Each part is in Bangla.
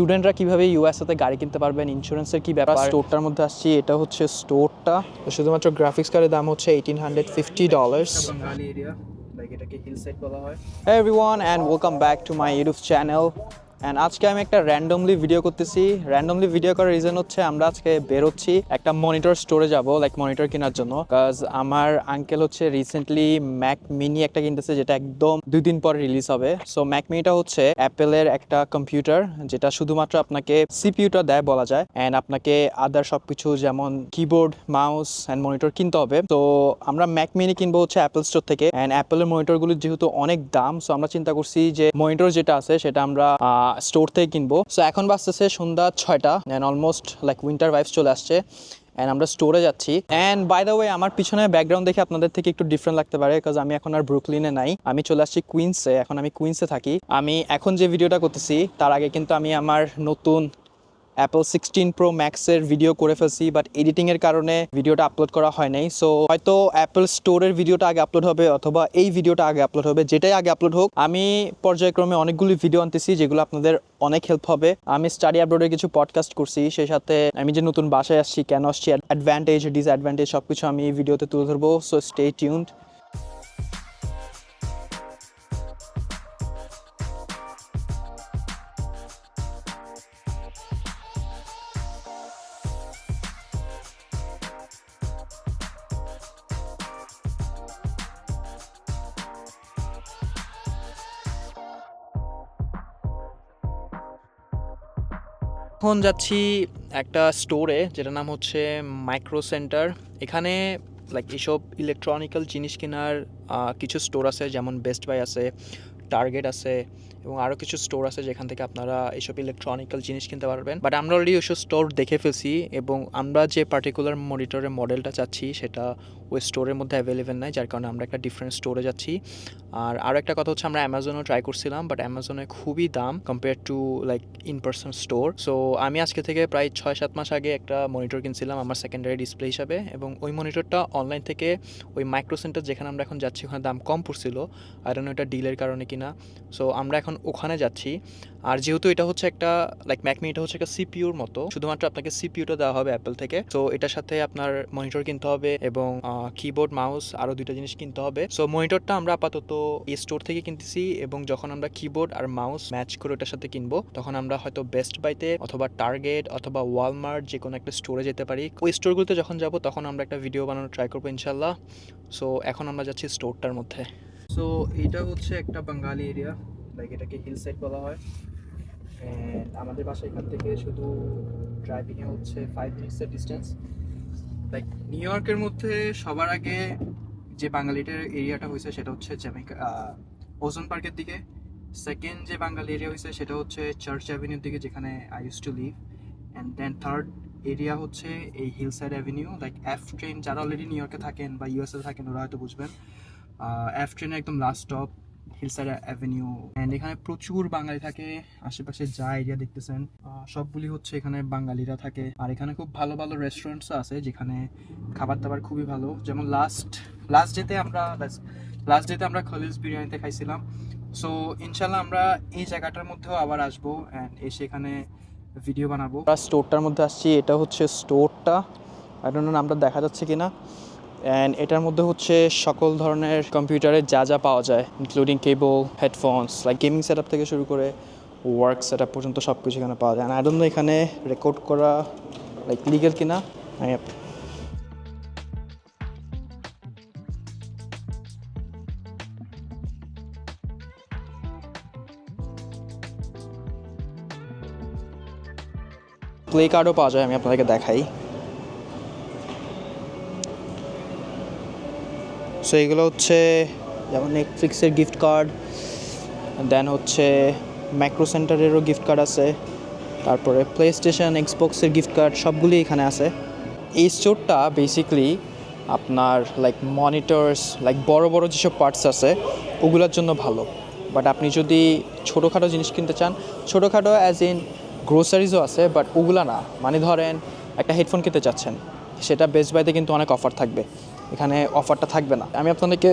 স্টুডেন্টরা কীভাবে ইউএসএতে গাড়ি কিনতে পারবেন ইন্স্যুরেন্সের কি ব্যাপার? স্টোরটার মধ্যে আসছি এটা হচ্ছে স্টোরটা। শুধুমাত্র গ্রাফিক্স কার্ডের দাম হচ্ছে eighteen hundred fifty dollars everyone area welcome back to my YouTube হয় অ্যান্ড আজকে আমি একটা র্যান্ডমলি ভিডিও করতেছি। র্যান্ডমলি ভিডিও করার রিজন হচ্ছে আমরা আজকে বেরোচ্ছি একটা মনিটর স্টোরে যাব লাইক মনিটর কেনার জন্য। কাজ আমার আঙ্কেল হচ্ছে রিসেন্টলি ম্যাক মিনি একটা কিনতেছে, যেটা একদম দুই দিন পর রিলিজ হবে। সো ম্যাক মিনিটা হচ্ছে অ্যাপেলের একটা কম্পিউটার যেটা শুধুমাত্র আপনাকে সিপিইউটা দেয় বলা যায়। অ্যান্ড আপনাকে আদার সব কিছু যেমন কিবোর্ড মাউস অ্যান্ড মনিটর কিনতে হবে। তো আমরা ম্যাক মিনি কিনবো হচ্ছে অ্যাপেল স্টোর থেকে। অ্যান্ড অ্যাপেলের মনিটরগুলো যেহেতু অনেক দাম সো আমরা চিন্তা করছি যে মনিটর যেটা আছে, সেটা আমরা স্টোর থেকে কিনবো। সো এখন বাজতেছে সন্ধ্যা ছয়টা and almost like winter vibes চলে আসছে অ্যান্ড আমরা স্টোরে যাচ্ছি। অ্যান্ড বাই দ্য ওয়ে আমার পিছনে ব্যাকগ্রাউন্ড দেখে আপনাদের থেকে একটু ডিফারেন্ট লাগতে পারে বিকজ আমি এখন আর ব্রুকলিনে নাই। আমি চলে আসছি কুইন্সে এখন আমি কুইন্সে থাকি। আমি এখন যে ভিডিওটা করতেছি, তার আগে কিন্তু আমি আমার নতুন অ্যাপল সিক্সটিন প্রো ম্যাক্সের ভিডিও করে ফেলছি বাট এডিটিংয়ের কারণে ভিডিওটা আপলোড করা হয় নাই। সো হয়তো অ্যাপল স্টোরের ভিডিওটা আগে আপলোড হবে, অথবা এই ভিডিওটা আগে আপলোড হবে, যেটাই আগে আপলোড হোক, আমি পর্যায়ক্রমে অনেকগুলি ভিডিও আনতেছি, যেগুলো আপনাদের অনেক হেল্প হবে। আমি স্টাডি আপলোডের কিছু পডকাস্ট করছি, সেই সাথে আমি যে নতুন বাসায় আসছি কেন আসছি অ্যাডভান্টেজ ডিসঅ্যাডভান্টেজ সব কিছু আমি এই ভিডিওতে তুলে ধরবো। সো স্টে টিউন্ড এখন যাচ্ছি একটা স্টোরে যেটার নাম হচ্ছে মাইক্রো সেন্টার এখানে লাইক এইসব ইলেকট্রনিক্যাল জিনিস কেনার কিছু স্টোর আছে, যেমন বেস্ট বাই আছে টার্গেট আছে, এবং আরও কিছু স্টোর আছে যেখান থেকে আপনারা এইসব ইলেকট্রনিক্যাল জিনিস কিনতে পারবেন। বাট আমরা অলরেডি ওইসব স্টোর দেখে ফেলছি, এবং আমরা যে পার্টিকুলার মনিটরের মডেলটা চাচ্ছি, সেটা ওই স্টোরের মধ্যে অ্যাভেলেবেল নাই, যার কারণে আমরা একটা ডিফারেন্ট স্টোরে যাচ্ছি। আর আরও একটা কথা হচ্ছে, আমরা অ্যামাজনও ট্রাই করছিলাম বাট অ্যামাজনে খুবই দাম compare to like in person store so আমি আজকে থেকে প্রায় ছয় সাত মাস আগে একটা মনিটর কিনছিলাম, আমার সেকেন্ডারি ডিসপ্লে হিসাবে, এবং ওই মনিটরটা অনলাইন থেকে ওই মাইক্রো সেন্টার যেখানে আমরা এখন যাচ্ছি ওখানে দাম কম পড়ছিল আর এটা ডিলের কারণে কিনা। সো আমরা এখন ওখানে যাচ্ছি। আর যেহেতু এটা হচ্ছে একটা লাইক ম্যাকমি এটা হচ্ছে একটা সিপিউর মতো, শুধুমাত্র আপনাকে সিপিউটা দেওয়া হবে অ্যাপেল থেকে। তো এটার সাথে আপনার মনিটর কিনতে হবে এবং কিবোর্ড মাউস আরও দুইটা জিনিস কিনতে হবে। সো মনিটরটা আমরা আপাতত এই স্টোর থেকে কিনতেছি এবং যখন আমরা কিবোর্ড আর মাউস ম্যাচ করে ওটার সাথে কিনবো, তখন আমরা হয়তো বেস্ট বাইতে অথবা টার্গেট অথবা ওয়ালমার্ট যে কোনো একটা স্টোরে যেতে পারি। ওই স্টোরগুলোতে যখন যাব, তখন আমরা একটা ভিডিও বানানোর ট্রাই করব ইনশাল্লাহ সো এখন আমরা যাচ্ছি স্টোরটার মধ্যে। সো এটা হচ্ছে একটা বাঙালি এরিয়া লাইক এটাকে হিল সাইড বলা হয়। আমাদের বাসা এখান থেকে শুধু ড্রাইভিংয়ে হচ্ছে ফাইভ মিনিটসের ডিস্টেন্স লাইক নিউ ইয়র্কের মধ্যে সবার আগে যে বাঙালিটার এরিয়াটা হয়েছে সেটা হচ্ছে জ্যামাইকা ওজন পার্কের দিকে। সেকেন্ড যে বাঙালি এরিয়া হয়েছে সেটা হচ্ছে চার্চ অ্যাভিনিউর দিকে, যেখানে I use to live and then third area হচ্ছে এই hill side avenue like F train যারা অলরেডি নিউ ইয়র্কে থাকেন বা ইউএসএ থাকেন, ওরা হয়তো বুঝবেন। এফ ট্রেনের একদম last stop hillside avenue and এখানে প্রচুর বাঙালি থাকে, আশেপাশে যা এরিয়া দেখতেছেন সবগুলি হচ্ছে এখানে বাঙালিরা থাকে। আর এখানে খুব ভালো ভালো রেস্টুরেন্টস আছে, যেখানে খাবার দাবার খুবই ভালো। যেমন লাস্ট লাস্ট ডেতে আমরা লাস্ট ডেতে আমরা খলিলস বিরিয়ানিতে খাইছিলাম। সো ইনশাল্লাহ আমরা এই জায়গাটার মধ্যেও আবার আসব অ্যান্ড এসে এখানে ভিডিও বানাবো। স্টোরটার মধ্যে আসছি, এটা হচ্ছে স্টোরটা আই নামটা দেখা যাচ্ছে কিনা। অ্যান্ড এটার মধ্যে হচ্ছে সকল ধরনের কম্পিউটারের যা যা পাওয়া যায় including cable headphones like gaming set থেকে শুরু করে ওয়ার্ক সেট পর্যন্ত সব কিছু এখানে পাওয়া যায়। অ্যান্ড আই এখানে রেকর্ড করা লাইক লিগেল কিনা? প্লে কার্ডও পাওয়া যায়, আমি আপনাদেরকে দেখাই। সো এগুলো হচ্ছে যেমন নেটফ্লিক্সের গিফট কার্ড দেন হচ্ছে ম্যাক্রো সেন্টারেরও গিফট কার্ড আছে, তারপরে প্লে স্টেশন এক্সবক্সের গিফট কার্ড সবগুলি এখানে আছে। এই স্টোরটা বেসিকলি আপনার লাইক মনিটরস লাইক বড় বড় যেসব পার্টস আছে, ওগুলোর জন্য ভালো। বাট আপনি যদি ছোটোখাটো জিনিস কিনতে চান, ছোটোখাটো অ্যাজ ইন গ্রোসারিজও আছে বাট ওগুলা না। মানে ধরেন একটা হেডফোন কিনতে চাচ্ছেন, সেটা বেস্ট বাইতে কিন্তু অনেক অফার থাকবে। এখানে অফারটা থাকবে না। আমি আপনাদেরকে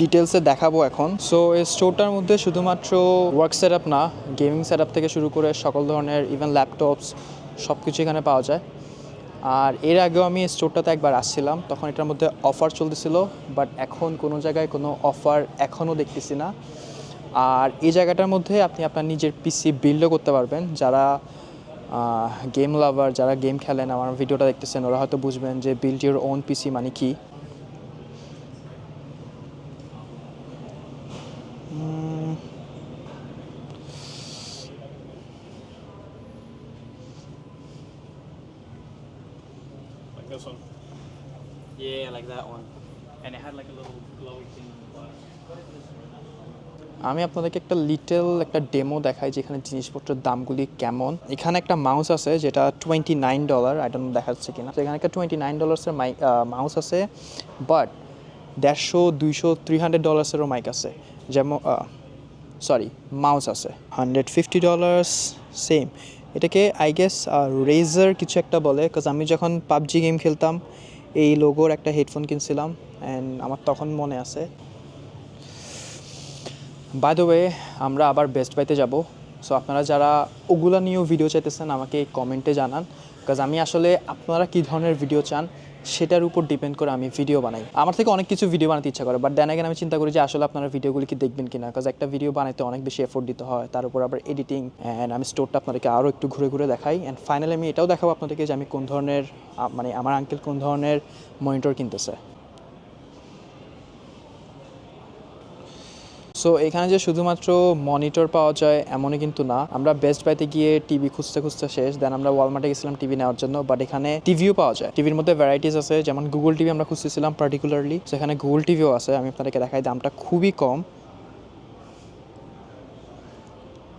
ডিটেলসে দেখাবো এখন। সো এই স্টোরটার মধ্যে শুধুমাত্র ওয়ার্ক সেট আপ না গেমিং সেট আপ থেকে শুরু করে সকল ধরনের ইভেন ল্যাপটপস সব কিছু এখানে পাওয়া যায়। আর এর আগেও আমি এই স্টোরটাতে একবার আসছিলাম, তখন এটার মধ্যে অফার চলতেছিল বাট এখন কোনো জায়গায় কোনো অফার এখনও দেখতেছি না। আর এই জায়গাটার মধ্যে আপনি আপনার নিজের পিসি বিল্ডও করতে পারবেন। যারা গেম লাভার যারা গেম খেলেন, আমার ভিডিওটা দেখতেছেন, ওরা হয়তো বুঝবেন যে বিল্ড ইউর ওন পিসি মানে কি। আমি আপনাদেরকে একটা লিটেল একটা ডেমো দেখাই যেখানে জিনিসপত্রের দামগুলি কেমন। এখানে একটা মাউস আছে যেটা twenty nine dollar I don't দেখা যাচ্ছে কিনা। এখানে একটা টোয়েন্টি নাইন ডলার্সের মাইক মাউস আছে বাট দেড়শো, দুইশো থ্রি হান্ড্রেড ডলার্সেরও মাইক আছে। যেমন সরি মাউস আছে। হান্ড্রেড ফিফটি ডলার্স সেম এটাকে আই গেস রেজার কিছু একটা বলে বিকজ আমি যখন পাবজি গেম খেলতাম, এই লোগোর একটা হেডফোন কিনছিলাম অ্যান্ড আমার তখন মনে আছে। বাই দ্য ওয়ে আমরা আবার বেস্ট বাইতে যাব। সো আপনারা যারা ওগুলা নিয়েও ভিডিও চাইতেছেন, আমাকে কমেন্টে জানান। বিকজ আমি আসলে আপনারা কী ধরনের ভিডিও চান, সেটার উপর ডিপেন্ড করে আমি ভিডিও বানাই। আমার থেকে অনেক কিছু ভিডিও বানাতে ইচ্ছা করে বাট দেন আমি চিন্তা করি যে আসলে আপনারা ভিডিওগুলি কি দেখবেন কিনা? বিকজ একটা ভিডিও বানাইতে অনেক বেশি এফোর্ট দিতে হয়, তার উপর আবার এডিটিং অ্যান্ড আমি স্টোরটা আপনাদেরকে আরও একটু ঘুরে ঘুরে দেখাই। অ্যান্ড ফাইনালি আমি এটাও দেখাবো আপনাদেরকে যে আমি কোন ধরনের মানে আমার আঙ্কেল কোন ধরনের মনিটর কিনতেছে। সো এখানে যে শুধুমাত্র মনিটর পাওয়া যায় এমনই কিন্তু না। আমরা বেস্ট বাইতে গিয়ে টিভি খুঁজতে খুঁজতে শেষ। দেন আমরা ওয়ালমার্টে গেছিলাম টিভি নেওয়ার জন্য। বাট এখানে টিভিও পাওয়া যায়। টিভির মধ্যে ভ্যারাইটিস আছে। যেমন গুগল টিভি আমরা খুঁজতেছিলাম পার্টিকুলারলি সেখানে গুগল টিভিও আছে। আমি আপনাদেরকে দেখাই, দামটা খুবই কম।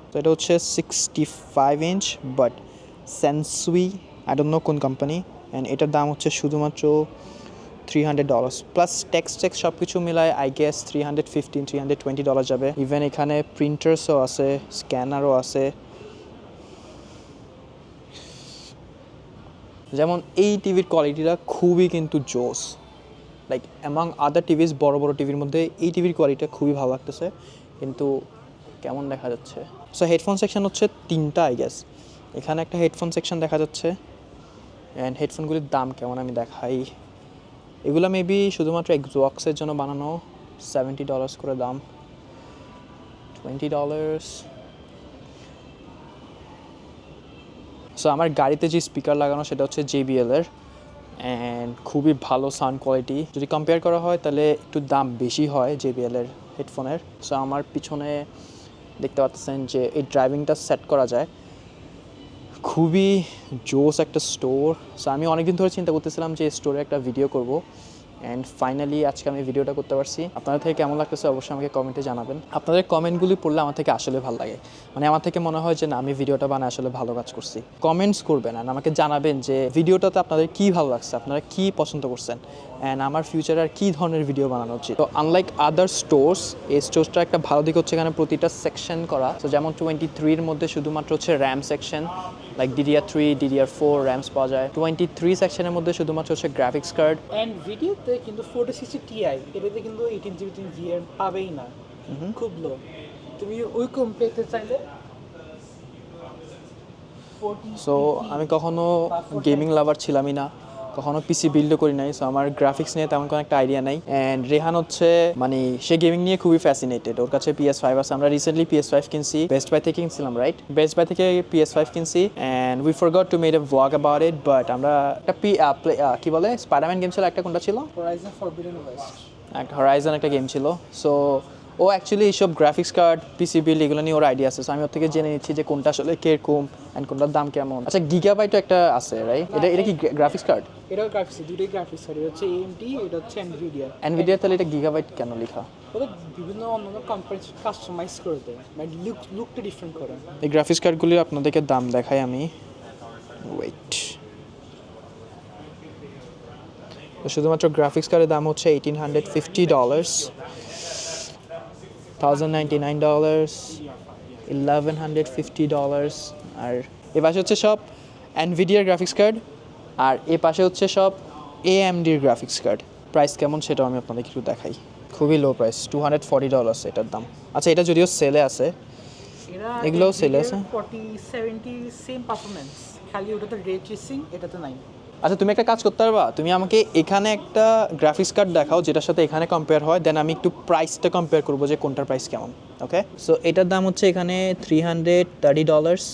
তো এটা হচ্ছে sixty five inch but Sansui I don't know কোন কোম্পানি অ্যান্ড এটার দাম হচ্ছে শুধুমাত্র three hundred dollars plus tax tax সব কিছু মিলায় I guess three hundred fifteen three hundred twenty dollar যাবে। ইভেন এখানে প্রিন্টার্সও আছে স্ক্যানারও আছে। যেমন এই টিভির কোয়ালিটিটা খুবই কিন্তু জোস। লাইক অ্যামাং আদার টিভিস বড় বড় টিভির মধ্যে এই টিভির কোয়ালিটিটা খুবই ভালো লাগতেছে। কিন্তু কেমন দেখা যাচ্ছে? সো হেডফোন সেকশন হচ্ছে তিনটা আই গেস এখানে একটা হেডফোন সেকশন দেখা যাচ্ছে। অ্যান্ড হেডফোনগুলির দাম কেমন আমি দেখাই। এগুলো মেবি শুধুমাত্র এক্সবক্সের জন্য বানানো। সেভেন্টি ডলার্স করে দাম। টোয়েন্টি ডলার্স সো আমার গাড়িতে যে স্পিকার লাগানো, সেটা হচ্ছে এর। অ্যান্ড খুবই ভালো সাউন্ড কোয়ালিটি যদি কম্পেয়ার করা হয়, তাহলে একটু দাম বেশি হয় এর হেডফোনের সো আমার পিছনে দেখতে পাচ্ছেন যে এই ড্রাইভিংটা সেট করা যায়। খুবই জোস একটা স্টোর সো আমি অনেকদিন ধরে চিন্তা করতেছিলাম যে স্টোরে একটা ভিডিও করব। অ্যান্ড ফাইনালি আজকে আমি ভিডিওটা করতে পারছি। আপনাদের থেকে কেমন লাগতেছে অবশ্যই আমাকে কমেন্টে জানাবেন। আপনাদের কমেন্টগুলি পড়লে আমার থেকে আসলে ভালো লাগে। মানে আমার থেকে মনে হয় যে, না, আমি ভিডিওটা বানায় আসলে ভালো কাজ করছি। কমেন্টস করবেন আর আমাকে জানাবেন যে ভিডিওটাতে আপনাদের কী ভালো লাগছে? আপনারা কী পছন্দ করছেন? অ্যান্ড আমার ফিউচারে আর কী ধরনের ভিডিও বানানো উচিত? তো আনলাইক আদার স্টোর্স এই স্টোর্সটা একটা ভালো দিক হচ্ছে এখানে প্রতিটা সেকশন করা। তো যেমন টোয়েন্টি থ্রির মধ্যে শুধুমাত্র হচ্ছে RAM section like DDR three DDR four RAMs পাওয়া যায় টোয়েন্টি থ্রি সেকশনের মধ্যে শুধুমাত্র হচ্ছে গ্রাফিক্স কার্ড অ্যান্ড ভিডিওতে কিন্তু ফোরটি সিক্সটি টিআই এটাতে কিন্তু এইটিন জিবি তুমি ভিআর পাবেই না। খুব লো তুমি ওই কম পেতে চাইলে সো আমি কখনো গেমিং লাভার ছিলামই না। কখনো পিসি বিল্ডও করি নাই সো আমার গ্রাফিক্স নিয়ে তেমন কোনো একটা আইডিয়া নাই। অ্যান্ড রেহান হচ্ছে মানে সে গেমিং নিয়ে খুবই ফ্যাসিনেটেড ওর কাছে পিএস ফাইভ আছে। আমরা রিসেন্টলি পিএস ফাইভ কিনছি। বেস্ট বাই থেকে কিনছিলাম রাইট বেস্ট বাই থেকে পিএস ফাইভ কিনছি। And we forgot to made a vlog about it but আমরা একটা পি কি বলে? স্পাইডারম্যান গেম ছিল একটা কোনটা ছিল? একটা হরাইজন একটা গেম ছিল। সো ও অ্যাকচুয়ালি এইসব গ্রাফিক্স কার্ড পিসি বিল্ড এগুলো নিয়ে ওর আইডিয়া আছে। সো আমি ওর থেকে জেনে নিচ্ছি যে কোনটা আসলে কীরকম অ্যান্ড কোনটার দাম কেমন। আচ্ছা গিগাবাইটও একটা আছে রাইট এটা এটা কি গ্রাফিক্স কার্ড এটাও গ্রাফিক্স দুটোই গ্রাফিক্স সরি হচ্ছে AMD এটা হচ্ছে NVIDIA এনভিডিয়া তাহলে এটা গিগাবাইট কেন লেখা? ওদের বিভিন্ন অন্যান্য কোম্পানি কাস্টমাইজ করে দেয়। মানে লুক লুকটা ডিফারেন্ট করে। এই গ্রাফিক্স কার্ডগুলির আপনাদেরকে দাম দেখাই আমি। ওয়েট শুধুমাত্র গ্রাফিক্স কার্ডের দাম হচ্ছে eighteen hundred fifty dollars thousand ninety nine dollars eleven hundred fifty dollars আর এ পাশে হচ্ছে সব এনভিডিয়ার গ্রাফিক্স কার্ড আর এ পাশে হচ্ছে সব এএমডির গ্রাফিক্স কার্ড প্রাইস কেমন সেটাও আমি আপনাদেরকে একটু দেখাই। খুবই low price two hundred forty dollars এটার দাম। আচ্ছা এটা যদিও সেলে আছে এগুলোও sale আছে? ফর্টি সেভেন্টি সেম পারফরমেন্স খালি ওটাতে রে ট্রেসিং এটাতে নাই। আচ্ছা তুমি একটা কাজ করতে পারবা। তুমি আমাকে এখানে একটা গ্রাফিক্স কার্ড দেখাও যেটার সাথে এখানে কম্পেয়ার হয় দেন আমি একটু প্রাইসটা কম্পেয়ার করব যে কোনটার প্রাইস কেমন ওকে সো এটার দাম হচ্ছে এখানে three hundred thirty dollars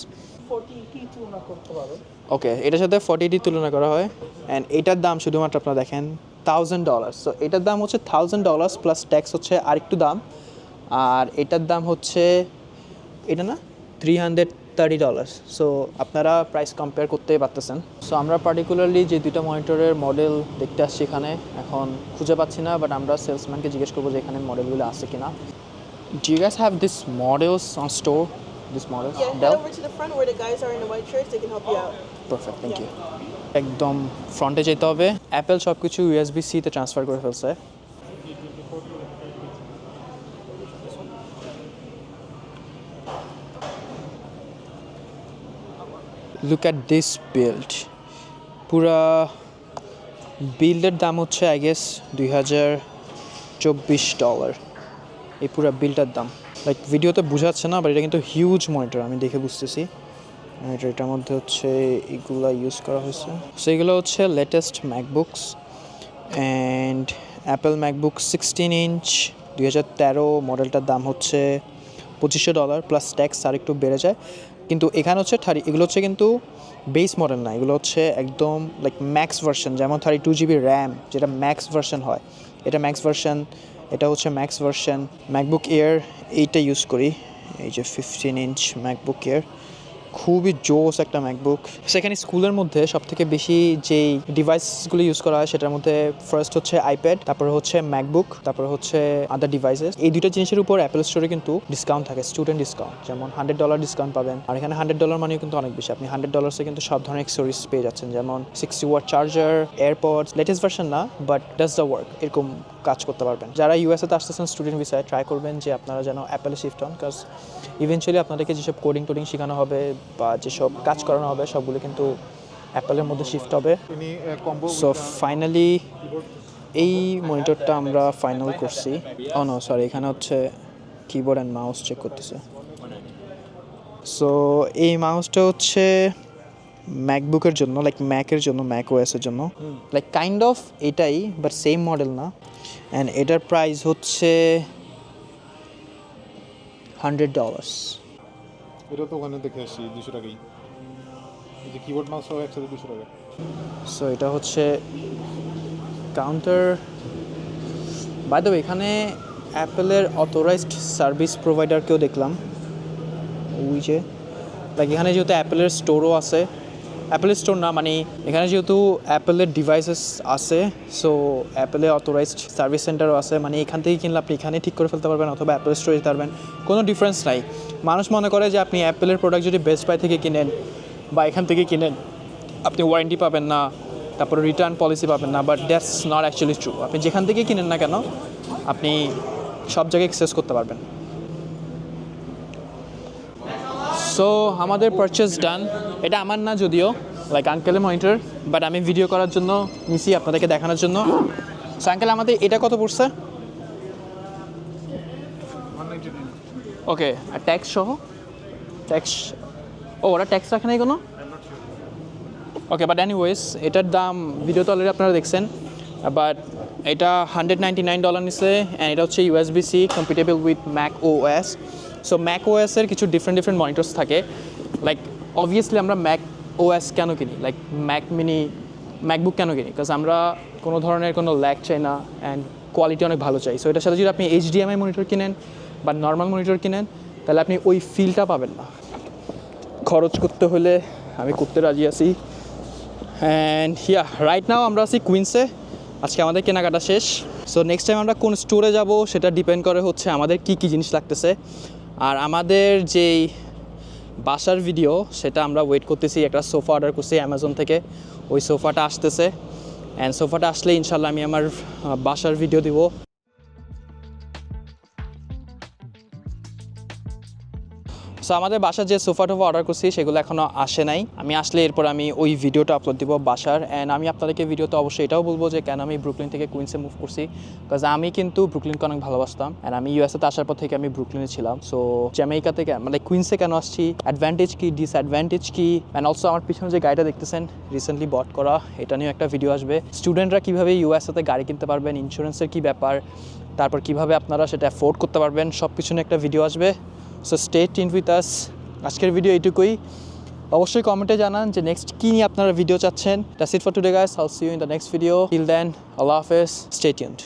forty তুলনা করতে পারো ওকে এটার সাথে ফর্টি এইটি তুলনা করা হয় অ্যান্ড এটার দাম শুধুমাত্র আপনারা দেখেন থাউজেন্ড ডলার সো এটার দাম হচ্ছে থাউজেন্ড ডলার্স প্লাস ট্যাক্স হচ্ছে আরেকটু দাম আর এটার দাম হচ্ছে এটা না? Three hundred thirty dollar so আপনারা প্রাইস কম্পেয়ার করতেই পারতেছেন। সো আমরা পার্টিকুলারলি যে দুইটা মনিটরের মডেল দেখতে আসছি এখানে এখন খুঁজে পাচ্ছি না বাট আমরা সেলসম্যানকে জিজ্ঞেস করব যে এখানে মডেলগুলো আছে কিনা। Do you guys have this models on store this models. Perfect thank you একদম ফ্রন্টে যেতে হবে। অ্যাপেল সব কিছু ইউএসবি সিতে ট্রান্সফার করে ফেলছে। লুক অ্যাট দিস বিল্ড পুরা বিল্ডের দাম হচ্ছে আই গেস দুই হাজার চব্বিশ ডলার এই পুরা বিলটার দাম। লাইক ভিডিওতে বোঝাচ্ছে না বাট এটা কিন্তু হিউজ মনিটর আমি দেখে বুঝতেছি। আর এটার মধ্যে হচ্ছে এগুলা ইউজ করা হয়েছে। সো এগুলো হচ্ছে latest MacBooks and Apple MacBook sixteen inch দুই হাজার তেরো মডেলটার দাম হচ্ছে পঁচিশশো ডলার প্লাস ট্যাক্স আর একটু বেড়ে যায়। কিন্তু এখানে হচ্ছে থার্টি এগুলো হচ্ছে কিন্তু বেস মডেল না। এগুলো হচ্ছে একদম লাইক ম্যাক্স ভার্সন যেমন থার্টি টু জিবি র্যাম যেটা ম্যাক্স ভার্সন হয়। এটা ম্যাক্স ভার্সন এটা হচ্ছে ম্যাক্স ভার্সন ম্যাকবুক এয়ার এইটা ইউজ করি। এই যে ফিফটিন ইঞ্চ ম্যাকবুক এয়ার খুবই জোস একটা ম্যাকবুক সেখানে স্কুলের মধ্যে সব থেকে বেশি যেই ডিভাইসগুলো ইউজ করা হয়, সেটার মধ্যে ফার্স্ট হচ্ছে আইপ্যাড তারপর হচ্ছে ম্যাকবুক তারপর হচ্ছে আদার ডিভাইসেস এই দুটো জিনিসের উপর অ্যাপেল স্টোরে কিন্তু ডিসকাউন্ট থাকে স্টুডেন্ট ডিসকাউন্ট যেমন হান্ড্রেড ডলার ডিসকাউন্ট পাবেন, আর এখানে হান্ড্রেড ডলার মানেও কিন্তু অনেক বেশি। আপনি হান্ড্রেড ডলার্সে কিন্তু সব ধরনের এক্সেসরিজ পেয়ে যাচ্ছেন, যেমন sixty watt charger AirPods latest version না বাট ডাস দ্য ওয়ার্ক এরকম কাজ করতে পারবেন। যারা ইউএসএতে আসতেছেন স্টুডেন্ট ভিসায় ট্রাই করবেন যে আপনারা যেন অ্যাপেলে শিফট হন কাজ ইভেনচুয়ালি আপনাদেরকে যেসব কোডিং টোডিং শেখানো হবে বা যেসব কাজ করানো হবে সবগুলো কিন্তু অ্যাপেলের মধ্যে শিফট হবে। সো ফাইনালি এই মনিটরটা আমরা ফাইনাল করছি। অন নো সরি এখানে হচ্ছে কিবোর্ড অ্যান্ড মাউস চেক করতেছে। সো এই মাউসটা হচ্ছে ম্যাকবুকের জন্য লাইক ম্যাকের জন্য ম্যাক ওএসের জন্য লাইক কাইন্ড অফ এটাই বাট সেম মডেল না। অ্যান্ড এটার প্রাইস হচ্ছে হান্ড্রেড ডলার্স এটা তো ওখানে দেখে আসছি দুশো টাকাই। যে কিবোর্ড মাউস সহ একসাথে দুশো টাকা। সো এটা হচ্ছে কাউন্টার বাই দ্য এখানে অ্যাপেলের অথরাইজড সার্ভিস প্রোভাইডারকেও দেখলাম। যে লাইক এখানে যেহেতু অ্যাপেলের স্টোরও আছে অ্যাপেলের স্টোর না মানে এখানে যেহেতু অ্যাপেলের ডিভাইসেস আছে সো অ্যাপেলের অথরাইজড সার্ভিস সেন্টারও আছে মানে এখান থেকে কিনলে আপনি এখানে ঠিক করে ফেলতে পারবেন অথবা অ্যাপেল স্টোরে যেতে পারবেন। কোনো ডিফারেন্স নাই। মানুষ মনে করে যে আপনি অ্যাপেলের প্রোডাক্ট যদি বেস্ট বাই থেকে কিনেন বা এখান থেকে কিনেন, আপনি ওয়ারেন্টি পাবেন না, তারপরে রিটার্ন পলিসি পাবেন না but that's not actually true আপনি যেখান থেকে কিনেন না কেন, আপনি সব জায়গায় এক্সেস করতে পারবেন। সো আমাদের পারচেস ডান এটা আমার না, যদিও লাইক আঙ্কেলের মনিটর বাট আমি ভিডিও করার জন্য নিছি আপনাদেরকে দেখানোর জন্য। সো আঙ্কেল আমাদের এটা কত পড়ছে? ওকে আর ট্যাক্স সহ? ট্যাক্স ও, ওরা ট্যাক্স রাখে নাই কোনো? ওকে বাট এনিওয়েজ এটার দাম ভিডিও তো অলরেডি আপনারা দেখছেন বাট এটা হান্ড্রেড নাইনটি নাইন ডলার নিছে অ্যান্ড এটা হচ্ছে USB C compatible with Mac O S so Mac O এসের কিছু ডিফারেন্ট ডিফারেন্ট মনিটরস থাকে। লাইক অবভিয়াসলি আমরা ম্যাক ওএস কেন কিনি? লাইক ম্যাক মিনি ম্যাকবুক কেন কিনি? বিকজ আমরা কোনো ধরনের কোনো ল্যাক চাই না অ্যান্ড কোয়ালিটি অনেক ভালো চাই। সো এটার সাথে যদি আপনি এইচডিএমআই মনিটর কিনেন বা নর্মাল মনিটর কিনেন, তাহলে আপনি ওই ফিলটা পাবেন না। খরচ করতে হলে আমি করতে রাজি আছি। অ্যান্ড হিয়া রাইট নাও আমরা আছি কুইন্সে আজকে আমাদের কেনাকাটা শেষ। সো নেক্সট টাইম আমরা কোন স্টোরে যাব, সেটা ডিপেন্ড করে হচ্ছে আমাদের কি কি জিনিস লাগতেছে। আর আমাদের যেই বাসার ভিডিও সেটা আমরা ওয়েট করতেছি, একটা সোফা অর্ডার করছি অ্যামাজন থেকে। ওই সোফাটা আসতেছে। অ্যান্ড সোফাটা আসলে ইনশাল্লাহ আমি আমার বাসার ভিডিও দিব। সো আমাদের বাসার যে সোফা টোফা অর্ডার করছি, সেগুলো এখনও আসে নাই। আমি আসলে এরপর আমি ওই ভিডিওটা আপলোড দিব বাসার। অ্যান্ড আমি আপনাদেরকে ভিডিওতে অবশ্যই এটাও বলব যে, কেন আমি ব্রুকলিন থেকে কুইন্সে মুভ করছি? বিকজ আমি কিন্তু ব্রুকলিনকে অনেক ভালোবাসতাম। অ্যান্ড আমি ইউএসএতে আসার পর থেকে আমি ব্রুকলিনে ছিলাম। সো জ্যামাইকা থেকে মানে কুইন্সে কেন আসছি? অ্যাডভান্টেজ কি ডিসঅ্যাডভান্টেজ কি? অ্যান্ড অলসো আমার পিছনে যে গাড়িটা দেখতেছেন রিসেন্টলি বট করা, এটা নিয়েও একটা ভিডিও আসবে। স্টুডেন্টরা কীভাবে ইউএসএতে গাড়ি কিনতে পারবেন? ইন্স্যুরেন্সের কী ব্যাপার? তারপর কীভাবে আপনারা সেটা অ্যাফোর্ড করতে পারবেন? সব কিছু নিয়ে একটা ভিডিও আসবে। So stay tuned with us আজকের ভিডিও এইটুকুই। অবশ্যই কমেন্টে জানান যে নেক্সট কী নিয়ে আপনারা ভিডিও চাচ্ছেন। That's it for today guys I'll see you in the next video till then আল্লাহ হাফেজ স্টে টিউনড